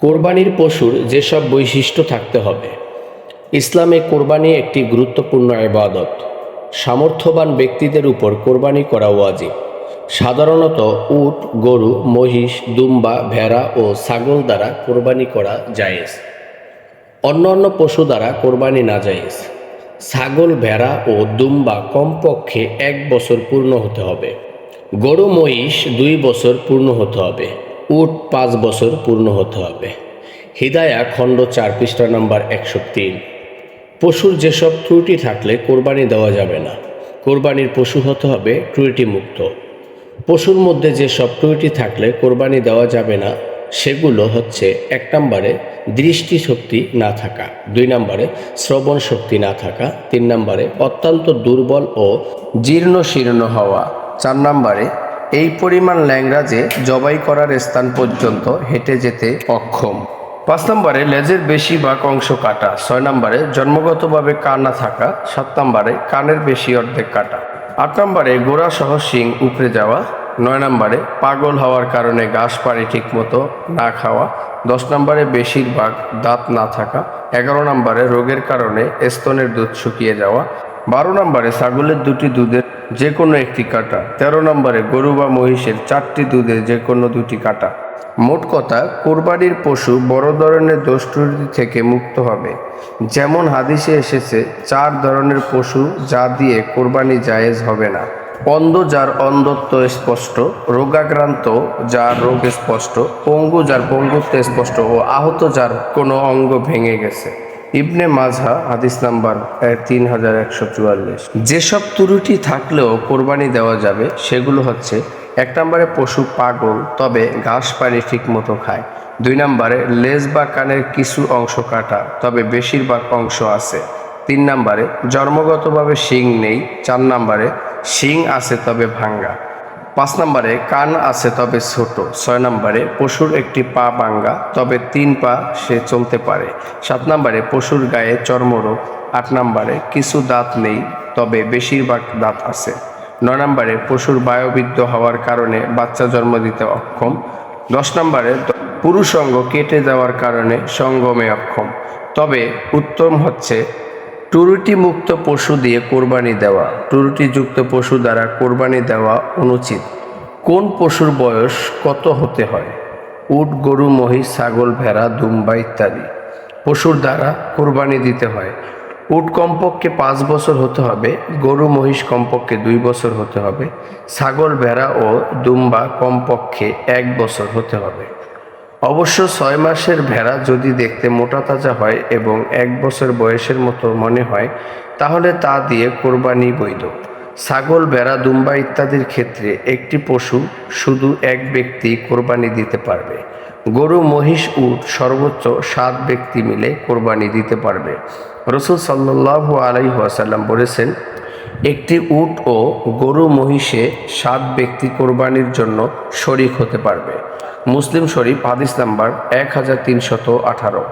কোরবানির পশুর যেসব বৈশিষ্ট্য থাকতে হবে। ইসলামে কোরবানি একটি গুরুত্বপূর্ণ ইবাদত। সামর্থ্যবান ব্যক্তিদের উপর কোরবানি করা ওয়াজিব। সাধারণত উট, গরু, মহিষ, দুম্বা, ভেড়া ও ছাগল দ্বারা কোরবানি করা জায়েজ। অন্যান্য পশু দ্বারা কোরবানি না জায়েজ। ছাগল, ভেড়া ও দুম্বা কমপক্ষে এক বছর পূর্ণ হতে হবে। গরু, মহিষ দুই বছর পূর্ণ হতে হবে। উট পাঁচ বছর পূর্ণ হতে হবে। হিদায়া খণ্ড চার পৃষ্ঠা নাম্বার একশো তিন। পশুর যেসব ত্রুটি থাকলে কোরবানি দেওয়া যাবে না। কোরবানির পশু হতে হবে ত্রুটি মুক্ত পশুর মধ্যে যেসব ত্রুটি থাকলে কোরবানি দেওয়া যাবে না, সেগুলো হচ্ছে এক নম্বরে দৃষ্টিশক্তি না থাকা, দুই নম্বরে শ্রবণ শক্তি না থাকা, তিন নম্বরে অত্যন্ত দুর্বল ও জীর্ণ শীর্ণ হওয়া, চার নম্বরে এই পরিমাণ ল্যাংড়া যে জবাই করার স্থান পর্যন্ত হেঁটে যেতে অক্ষম। পাঁচ নম্বরে লেজের বেশি বেশিরভাগ অংশ কাটা, ছয় নম্বরে জন্মগতভাবে কান থাকা, সাত নম্বরে কানের বেশি অর্ধেক কাটা। আট নম্বরে গোড়া সহ শিং উপড়ে যাওয়া, নয় নম্বরে পাগল হওয়ার কারণে ঘাস পানি ঠিকমতো না খাওয়া, দশ নম্বরে বেশিরভাগ দাঁত না থাকা, এগারো নম্বরে রোগের কারণে স্তনের দুধ শুকিয়ে যাওয়া বারো নম্বরে ছাগলের দুটি দুধের যে কোনো একটি কাটা, তেরো নম্বরে গরু বা মহিষের চারটি দুধের যে কোনো দুটি কাটা। মোট কথা, কোরবানির পশু বড় ধরনের দোষ ত্রুটি থেকে মুক্ত হবে। যেমন হাদিসে এসেছে, চার ধরনের পশু যা দিয়ে কোরবানি জায়েজ হবে না। অন্ধ যার অন্ধত্ব স্পষ্ট, রোগাক্রান্ত যার রোগ স্পষ্ট, পঙ্গু যার পঙ্গুত্ব স্পষ্ট ও আহত যার কোনো অঙ্গ ভেঙে গেছে। ইবনে মাঝহা হাদিস নাম্বার তিন হাজার একশো চুয়াল্লিশ। যেসব ত্রুটি থাকলেও কোরবানি দেওয়া যাবে, সেগুলো হচ্ছে, এক নম্বরে পশু পাগল, তবে ঘাস পানি ঠিক মতো খায়। দুই নম্বরে, লেজ বা কানের কিছু অংশ কাটা, তবে বেশিরভাগ অংশ আছে। তিন নম্বরে, জন্মগতভাবে শিং নেই। চার নম্বরে, শিং আছে তবে ভাঙ্গা। পাঁচ নম্বরে কান আছে তবে ছোট, ছয় নম্বরে পশুর একটি পা বাঙ্গা তবে তিন পা সে চলতে পারে। সাত নম্বরে পশুর গায়ে চর্মরোগ, আট নম্বরে কিছু দাঁত নেই, তবে বেশিরভাগ দাঁত আছে। নয় নম্বরে পশুর বায়ুবিদ্ধ হওয়ার কারণে বাচ্চা জন্ম দিতে অক্ষম। দশ নম্বরে পুরুষ অঙ্গ কেটে যাওয়ার কারণে সঙ্গমে অক্ষম। তবে উত্তম হচ্ছে মুক্ত পশু দিয়ে কোরবানি দেওয়া। টুরুটিযুক্ত পশু দ্বারা কোরবানি দেওয়া অনুচিত। কোন পশুর বয়স কত হতে হয়? উট, গরু, মহিষ, ছাগল, ভেড়া, দুম্বা ইত্যাদি। পশুর দ্বারা কোরবানি দিতে হয়। উট কমপক্ষে পাঁচ বছর হতে হবে, গরু, মহিষ কমপক্ষে দুই বছর হতে হবে, ছাগল, ভেড়া ও দুম্বা কমপক্ষে এক বছর হতে হবে। অবশ্য ছয় মাসের ভেড়া যদি দেখতে মোটা তাজা হয় এবং এক বছর বয়সের মতো মনে হয়, তাহলে তা দিয়ে কোরবানি বৈধ। ছাগল, ভেড়া, দুম্বা ইত্যাদির ক্ষেত্রে একটি পশু শুধু এক ব্যক্তি কোরবানি দিতে পারবে। গরু, মহিষ, উট সর্বোচ্চ সাত ব্যক্তি মিলে কোরবানি দিতে পারবে। রসুল সাল্লাহ আলাইহাসাল্লাম বলেছেন, একটি উট ও গরু, মহিষে সাত ব্যক্তি কোরবানির জন্য শরিক হতে পারবে। মুসলিম শরীফ হাদিস নাম্বার এক হাজার তিনশত আঠারো।